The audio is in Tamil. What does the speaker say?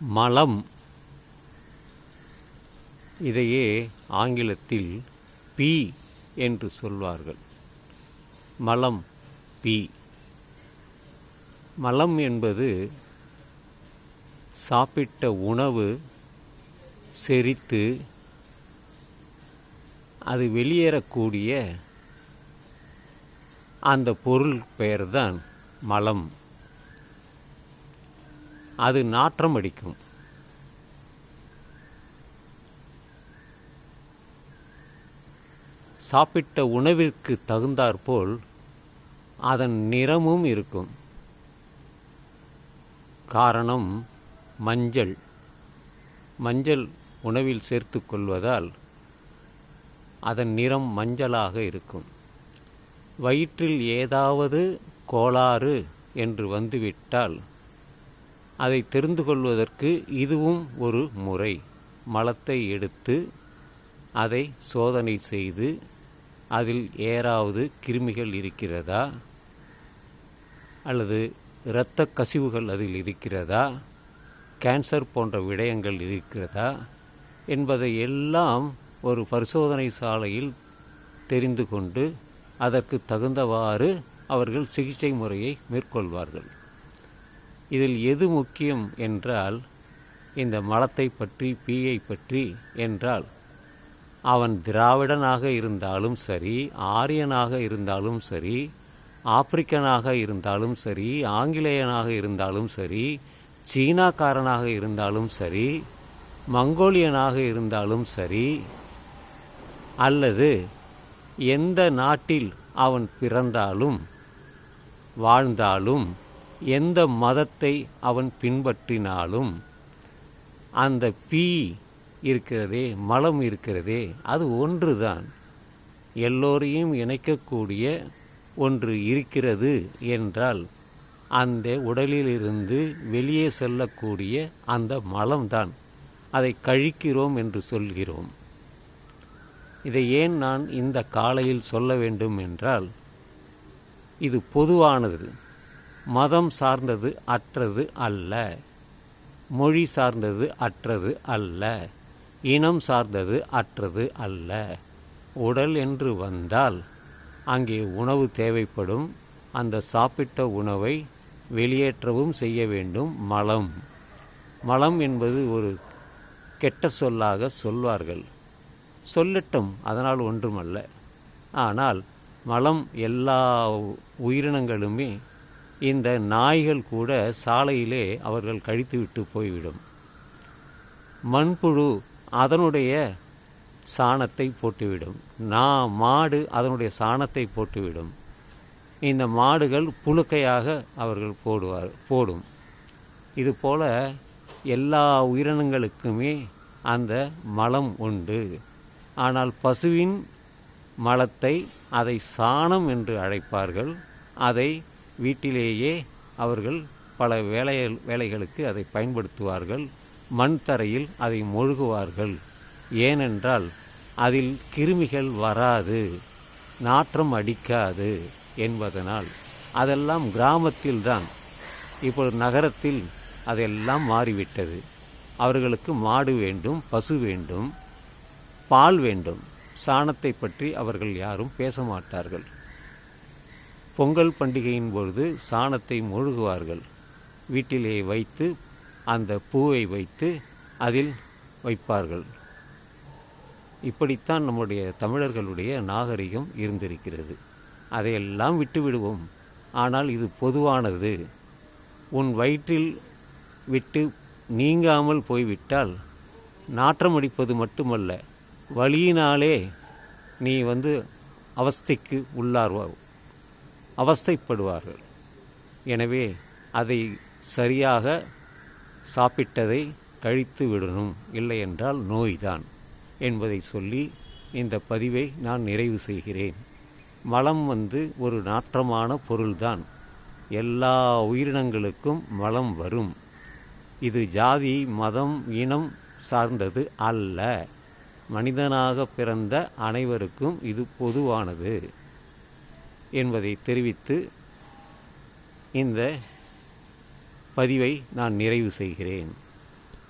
மலம். இதையே ஆங்கிலத்தில் பி என்று சொல்வார்கள். மலம் பி. மலம் என்பது சாப்பிட்ட உணவு செரித்து அது வெளியேறக்கூடிய அந்த பொருள் பெயர்தான் மலம். அது நாற்றம் அடிக்கும். சாப்பிட்ட உணவிற்கு தகுந்தாற்போல் அதன் நிறமும் இருக்கும். காரணம் மஞ்சள். மஞ்சள் உணவில் சேர்த்து கொள்வதால் அதன் நிறம் மஞ்சளாக இருக்கும். வயிற்றில் ஏதாவது கோளாறு என்று வந்துவிட்டால் அதை தெரிந்து கொள்வதற்கு இதுவும் ஒரு முறை. மலத்தை எடுத்து அதை சோதனை செய்து அதில் ஏறாவது கிருமிகள் இருக்கிறதா? அல்லது இரத்த கசிவுகள் அதில் இருக்கிறதா? கேன்சர் போன்ற விடயங்கள் இருக்கிறதா? என்பதை எல்லாம் ஒரு பரிசோதனை சாலையில் தெரிந்து கொண்டு அதற்கு தகுந்தவாறு அவர்கள் சிகிச்சை முறையை மேற்கொள்வார்கள். இதில் எது முக்கியம் என்றால் இந்த மலத்தை பற்றி பீயை பற்றி என்றால் அவன் திராவிடனாக இருந்தாலும் சரி ஆரியனாக இருந்தாலும் சரி ஆப்பிரிக்கனாக இருந்தாலும் சரி ஆங்கிலேயனாக இருந்தாலும் சரி சீனாக்காரனாக இருந்தாலும் சரி மங்கோலியனாக இருந்தாலும் சரி அல்லது எந்த நாட்டில் அவன் பிறந்தாலும் வாழ்ந்தாலும் எந்த மதத்தை அவன் பின்பற்றினாலும் அந்த பீ இருக்கிறதே மலம் இருக்கிறதே அது ஒன்றுதான். எல்லோரையும் இணைக்கக்கூடிய ஒன்று இருக்கிறது என்றால் அந்த உடலிலிருந்து வெளியே செல்லக்கூடிய அந்த மலம்தான். அதை கழிக்கிறோம் என்று சொல்கிறோம். இதை ஏன் நான் இந்த காலையில் சொல்ல வேண்டும் என்றால் இது பொதுவானது. மதம் சார்ந்தது அற்றது அல்ல. மொழி சார்ந்தது அற்றது அல்ல. இனம் சார்ந்தது அற்றது அல்ல. உடல் என்று வந்தால் அங்கே உணவு தேவைப்படும். அந்த சாப்பிட்ட உணவை வெளியேற்றவும் செய்ய வேண்டும் மலம். மலம் என்பது ஒரு கெட்ட சொல்லாக சொல்வார்கள். சொல்லட்டும் அதனால் ஒன்றுமல்ல. ஆனால் மலம் எல்லா உயிரினங்களுமே இந்த நாய்கள் கூட சாலையிலே அவர்கள் கழித்துவிட்டு போய்விடும். மண்புழு அதனுடைய சாணத்தை போட்டுவிடும். நா மாடு அதனுடைய சாணத்தை போட்டுவிடும். இந்த மாடுகள் புழுக்கையாக அவர்கள் போடுவார் போடும். இதுபோல எல்லா உயிரினங்களுக்குமே அந்த மலம் உண்டு. ஆனால் பசுவின் மலத்தை அதை சாணம் என்று அழைப்பார்கள். அதை வீட்டிலேயே அவர்கள் பல வேலை வேலைகளுக்கு அதை பயன்படுத்துவார்கள். மண் தரையில் அதை மொழுகுவார்கள். ஏனென்றால் அதில் கிருமிகள் வராது. நாற்றம் அடிக்காது என்பதனால் அதெல்லாம் கிராமத்தில்தான் இப்போ நகரத்தில் அதெல்லாம் மாறிவிட்டது. அவர்களுக்கு மாடு வேண்டும் பசு வேண்டும் பால் வேண்டும். சாணத்தை பற்றி அவர்கள் யாரும் பேச மாட்டார்கள். பொங்கல் பண்டிகையின் பொழுது சாணத்தை மொழுகுவார்கள். வீட்டிலே வைத்து அந்த பூவை வைத்து அதில் வைப்பார்கள். இப்படித்தான் நம்முடைய தமிழர்களுடைய நாகரிகம் இருந்திருக்கிறது. அதையெல்லாம் விட்டுவிடுவோம். ஆனால் இது பொதுவானது. உன் வயிற்றில் விட்டு நீங்காமல் போய்விட்டால் நாற்றம் அடிப்பது மட்டுமல்ல வழியினாலே நீ வந்து அவஸ்தைக்கு உள்ளார்வா அவஸ்தைப்படுவார்கள். எனவே அதை சரியாக சாப்பிட்டதை கழித்து விடணும். இல்லை என்றால் நோய்தான் என்பதை சொல்லி இந்த பதிவை நான் நிறைவு செய்கிறேன். மலம் வந்து ஒரு நாற்றமான பொருள்தான். எல்லா உயிரினங்களுக்கும் மலம் வரும். இது ஜாதி மதம் இனம் சார்ந்தது அல்ல. மனிதனாக பிறந்த அனைவருக்கும் இது பொதுவானது. என்பதை தெரிவித்து இந்த பதிவை நான் நிறைவு செய்கிறேன்.